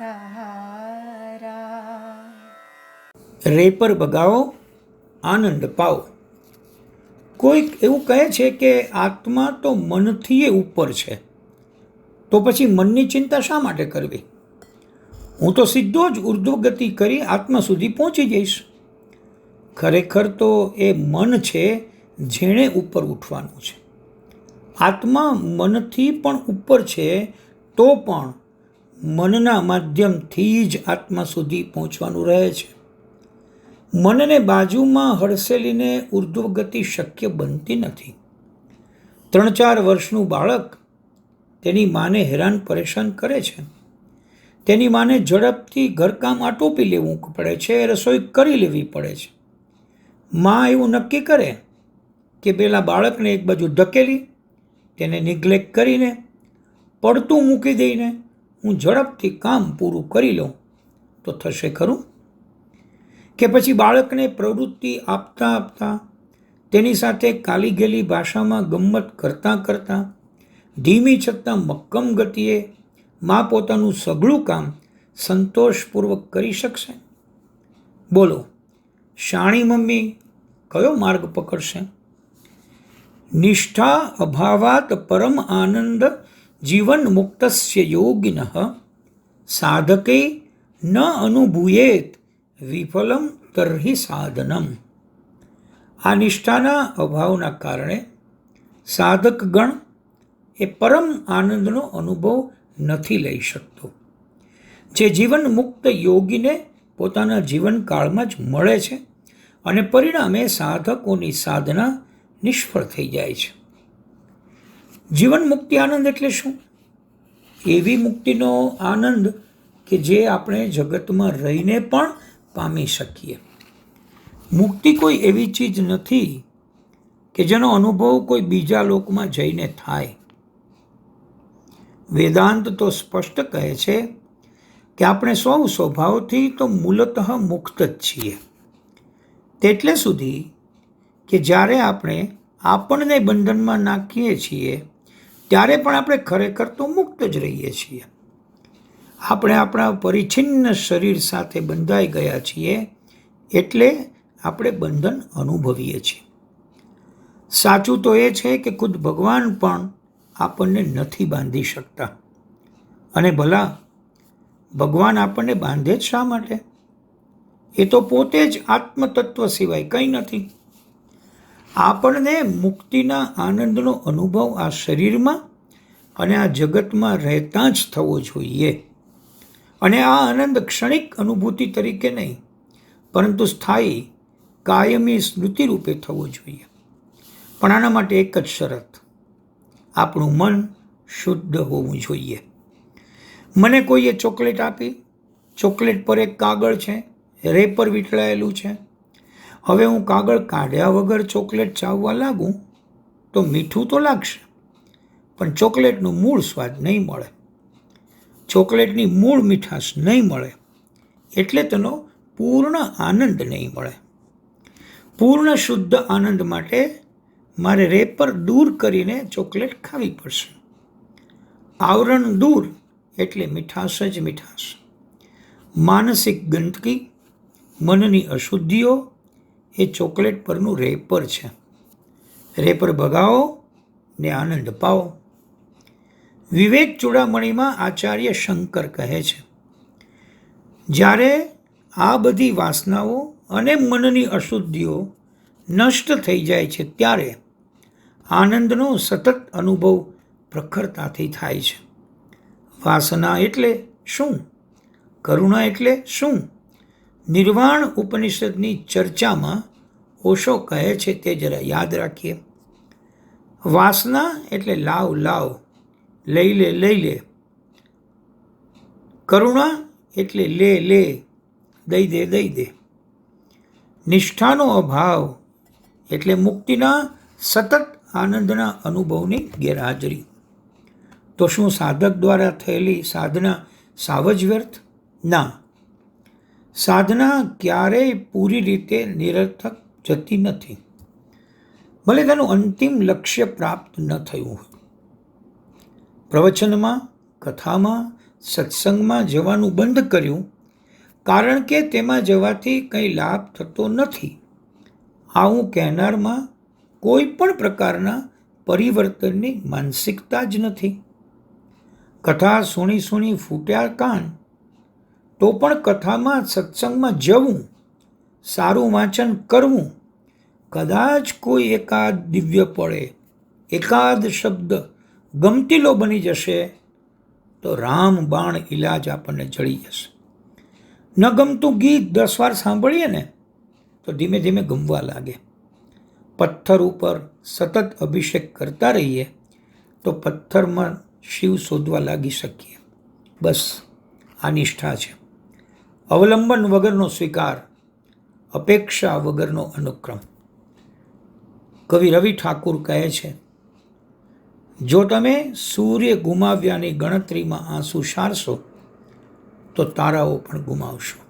સહારા wrapper બગાવો, આનંદ પાઓ કોઈક એવું કહે છે કે આત્મા તો મનથી ઉપર છે. તો પછી મનની ચિંતા શા માટે કરવી? હું તો સીધો જ ઉર્ધ્વગતિ કરી આત્મા સુધી પહોંચી જઈશ. ખરેખર તો એ મન છે જેણે ઉપર ઉઠવાનું છે. આત્મા મનથી પણ ઉપર છે તો પણ મનના માધ્યમથી જ આત્મા સુધી પહોંચવાનું રહે છે. મનને બાજુમાં હડસેલીને ઉર્ધ્વગતિ શક્ય બનતી નથી. ત્રણ ચાર વર્ષનું બાળક તેની માને હેરાન પરેશાન કરે છે. તેની માને ઝડપથી ઘરકામ આટોપી લેવું પડે છે, રસોઈ કરી લેવી પડે છે. માં એવું નક્કી કરે કે પેલા બાળકને એક બાજુ ધકેલી, તેને નિગ્લેક્ટ કરીને, પડતું મૂકી દઈને હું ઝડપથી કામ પૂરું કરી લઉં, તો થશે ખરું? કે પછી બાળકને પ્રવૃત્તિ આપતા આપતા, તેની સાથે કાલી ગેલી ભાષામાં ગમ્મત કરતાં કરતાં, ધીમી છતાં મક્કમ ગતિએ મા પોતાનું સઘળું કામ સંતોષપૂર્વક કરી શકશે? બોલો, શાણી મમ્મી કયો માર્ગ પકડશે? નિષ્ઠા અભાવાત પરમ આનંદ જીવન મુક્તસ્ય યોગિન સાધકે ન અનુભૂયેત વિફલમ તર્હિ સાધનમ. આ નિષ્ઠાના અભાવના કારણે સાધકગણ એ પરમ આનંદનો અનુભવ નથી લઈ શકતો. જે જીવન મુક્ત યોગીને પોતાના જીવનકાળમાં જ મળે છે અને પરિણામે સાધકોની સાધના નિષ્ફળ થઈ જાય છે. જીવન મુક્તિ આનંદ એટલે શું? એવી મુક્તિનો આનંદ કે જે આપણે જગતમાં રહીને પણ પામી શકીએ. મુક્તિ કોઈ એવી ચીજ નથી કે જેનો અનુભવ કોઈ બીજા લોકમાં જઈને થાય. વેદાંત તો સ્પષ્ટ કહે છે કે આપણે સૌ સ્વભાવથી તો મૂલતઃ મુક્ત જ છીએ. તેટલે સુધી કે જ્યારે આપણે આપણને બંધનમાં નાખીએ છીએ ત્યારે પણ આપણે ખરેખર તો મુક્ત જ રહીએ છીએ. આપણે આપણા પરિચ્છિન્ન શરીર સાથે બંધાઈ ગયા છીએ એટલે આપણે બંધન અનુભવીએ છીએ. સાચું તો એ છે કે ખુદ ભગવાન પણ આપણને નથી બાંધી શકતા. અને ભલા, ભગવાન આપણને બાંધે જ શા માટે? એ તો પોતે જ આત્મતત્વ સિવાય કંઈ નથી. આપણને મુક્તિના આનંદનો અનુભવ આ શરીરમાં અને આ જગતમાં રહેતા જ થવો જોઈએ. અને આ આનંદ ક્ષણિક અનુભૂતિ તરીકે નહીં, પરંતુ સ્થાયી, કાયમી સ્મૃતિ રૂપે થવો જોઈએ. પણ આના માટે એક જ શરત, આપણું મન શુદ્ધ હોવું જોઈએ. મને કોઈએ ચોકલેટ આપી? ચોકલેટ પર એક કાગળ છે, રેપર વીંટળાયેલું છે. હવે હું કાગળ કાઢ્યા વગર ચોકલેટ ચાવવા લાગું તો મીઠું તો લાગશે, પણ ચોકલેટનું મૂળ સ્વાદ નહીં મળે. ચોકલેટની મૂળ મીઠાશ નહીં મળે, એટલે તેનો પૂર્ણ આનંદ નહીં મળે. પૂર્ણ શુદ્ધ આનંદ માટે મારે રેપર દૂર કરીને ચોકલેટ ખાવી પડશે. આવરણ દૂર એટલે મીઠાશ જ મીઠાશ. માનસિક ગંદકી, મનની અશુદ્ધિઓ એ ચોકલેટ પરનું રેપર છે. રેપર ભગાવો ને આનંદ પાવો. વિવેક ચૂડામણીમાં આચાર્ય શંકર કહે છે, જ્યારે આ બધી વાસનાઓ અને મનની અશુદ્ધિઓ નષ્ટ થઈ જાય છે, ત્યારે આનંદનો સતત અનુભવ પ્રખરતાથી થાય છે. વાસના એટલે શું? કરુણા એટલે શું? નિર્વાણ ઉપનિષદની ચર્ચામાં ઓશો કહે છે તે જરા યાદ રાખીએ. વાસના એટલે લાવ લાવ, લઈ લે લઈ લે. કરુણા એટલે લે લે, દઈ દે દઈ દે. નિષ્ઠાનો અભાવ એટલે મુક્તિના સતત આનંદના અનુભવની ગેરહાજરી. તો શું સાધક દ્વારા થયેલી સાધના સાવજ વ્યર્થ? ના. સાધના ક્યારેય પૂરી રીતે નિરર્થક જતી નથી. ભલે તેનું અંતિમ લક્ષ્ય પ્રાપ્ત ન થયું હોય. પ્રવચનમાં, કથામાં, સત્સંગમાં જવાનું બંધ કર્યું કારણ કે તેમાં જવાથી કંઈ લાભ થતો નથી. આવું કહેનારમાં કોઈ પણ પ્રકારના પરિવર્તનની માનસિકતા જ નથી. કથા સુણી સુણી ફૂટ્યા કાન તો પણ કથામાં સત્સંગમાં જવું, સારું વાંચન કરવું, કદાચ કોઈ એકાદ દિવ્ય પડે એકાદ શબ્દ ગમતીલો બની જશે, તો રામ બાણ ઇલાજ આપણને જળી જશે. ન ગમતું ગીત દસ વાર સાંભળીએ ને, તો ધીમે ધીમે ગમવા લાગે. પથ્થર ઉપર સતત અભિષેક કરતા રહીએ, તો પથ્થરમાં શિવ શોધવા લાગી શકીએ. બસ, આ નિષ્ઠા છે. અવલંબન વગરનો સ્વીકાર, અપેક્ષા વગરનો અનુક્રમ. કવિ રવિ ઠાકુર કહે છે, જો તમે સૂર્ય ગુમાવ્યાની ગણતરીમાં આંસુ સારશો, તો તારાઓ પણ ગુમાવશો.